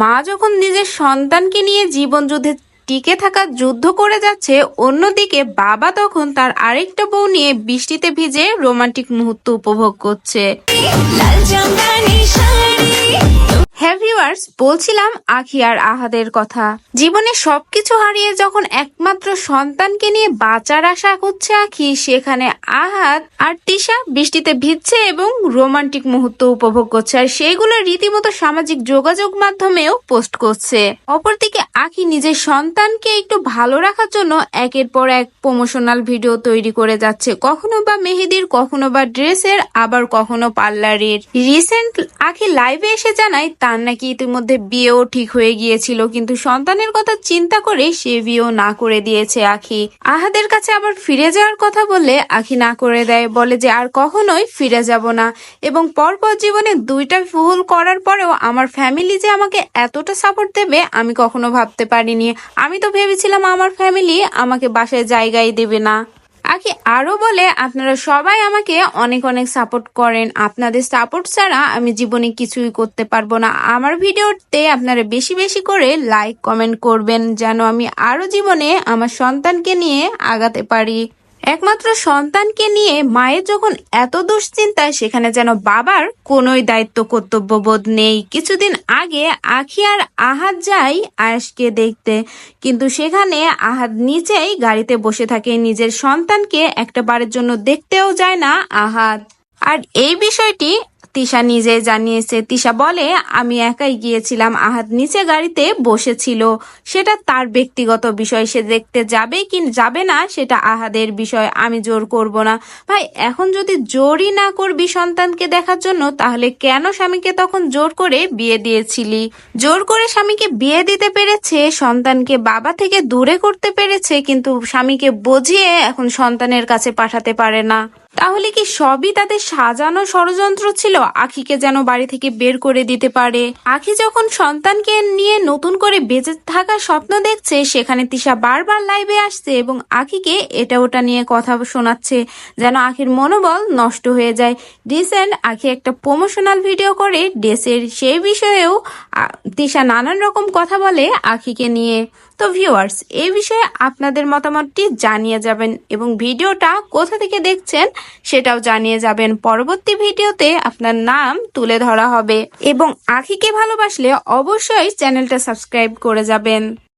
মা যখন নিজের সন্তানকে নিয়ে জীবন যুদ্ধে টিকে থাকা যুদ্ধ করে যাচ্ছে, অন্যদিকে বাবা তখন তার আরেকটা বউ নিয়ে বৃষ্টিতে ভিজে রোমান্টিক মুহূর্ত উপভোগ করছে। হ্যাঁ ভিউয়ার্স, বলছিলাম আখি আর আহাদের কথা। জীবনে সবকিছু হারিয়ে যখন একমাত্র সন্তানকে নিয়ে বাঁচার আশা করছে আখি, সেখানে আহাদ আর তিশা বৃষ্টিতে ভিজছে এবং রোমান্টিক মুহূর্ত উপভোগ করছে আর সেইগুলো রীতিমতো সামাজিক যোগাযোগ মাধ্যমেও পোস্ট করছে। অপরদিকে আখি নিজের সন্তানকে একটু ভালো রাখার জন্য একের পর এক প্রমোশনাল ভিডিও তৈরি করে যাচ্ছে, কখনো বা মেহেদির, কখনো বা ড্রেসের, আবার কখনো পার্লারের। রিসেন্ট আখি লাইভে এসে জানায় তার নাকি ইতিমধ্যে বিয়েও ঠিক হয়ে গিয়েছিল, কিন্তু সন্তানের কথা চিন্তা করে সে বিয়েও না করে দিয়েছে আখি। আহাদের কাছে আবার ফিরে যাওয়ার কথা বললে আখি না করে দেয়, বলে যে আর কখনোই ফিরে যাব না। এবং পরপর জীবনে দুইটা ভুল করার পরেও আমার ফ্যামিলি যে আমাকে এতটা সাপোর্ট দেবে, আমি কখনো ভাবতে পারিনি। আমি তো ভেবেছিলাম আমার ফ্যামিলি আমাকে বাসায় জায়গায় দেবে না। আগে আরও বলে, আপনারা সবাই আমাকে অনেক অনেক সাপোর্ট করেন। আপনাদের সাপোর্ট ছাড়া আমি জীবনে কিছুই করতে পারব না। আমার ভিডিওতে আপনারা বেশি বেশি করে লাইক কমেন্ট করবেন, যেন আমি আরও জীবনে আমার সন্তানকে নিয়ে আগাতে পারি। একমাত্র সন্তানকে নিয়ে মায়ের যখন এত দুশ্চিন্তায় সেখানে যেন বাবার কোনোই দায়িত্ব, কর্তব্যবোধ নেই। কিছুদিন আগে আখি আর আহাত যাই আয়েশকে দেখতে। কিন্তু সেখানে আহাত নিচেই গাড়িতে বসে থাকে। নিজের সন্তানকে একটা বারের জন্য দেখতেও যায় না আহাত। আর এই বিষয়টি তিশা নিজে জানিয়েছে, তিশা বলে, আমি একাই গিয়েছিলাম আহাদ নিচে গাড়িতে বসেছিল। সেটা তার ব্যক্তিগত বিষয়, সে দেখতে যাবে কি যাবে না, সেটা আহাদের বিষয়, আমি জোর করব না। ভাই, এখন যদি জোরই না করবি সন্তানকে দেখার জন্য, তাহলে কেন স্বামীকে তখন জোর করে বিয়ে দিয়েছিলি? জোর করে স্বামীকে বিয়ে দিতে পেরেছে, সন্তানকে বাবা থেকে দূরে করতে পেরেছে, কিন্তু স্বামীকে বুঝিয়ে এখন সন্তানের কাছে পাঠাতে পারে না। তাহলে কি সবই তাদের সাজানো ষড়যন্ত্র ছিল? আখিকে যেন বাড়ি থেকে বের করে দিতে পারে। আখি যখন সন্তানকে নিয়ে নতুন করে বেঁচে থাকার স্বপ্ন দেখছে, সেখানে তিশা বারবার লাইভে আসছে এবং আখিকে এটা ওটা নিয়ে কথা শোনাচ্ছে, যেন আখির মনোবল নষ্ট হয়ে যায়। রিসেন্ট আখি একটা প্রমোশনাল ভিডিও করে, ড্রেসের সেই বিষয়েও তিশা নানান রকম কথা বলে আখিকে নিয়ে। তো ভিউয়ার্স এই বিষয়ে আপনাদের মতামতটি জানিয়ে যাবেন এবং ভিডিওটা কোথা থেকে দেখছেন সেটাও জানিয়ে যাবেন। পরবর্তী ভিডিওতে আপনার নাম তুলে ধরা হবে। এবং আখিকে ভালোবাসলে অবশ্যই চ্যানেলটা সাবস্ক্রাইব করে যাবেন।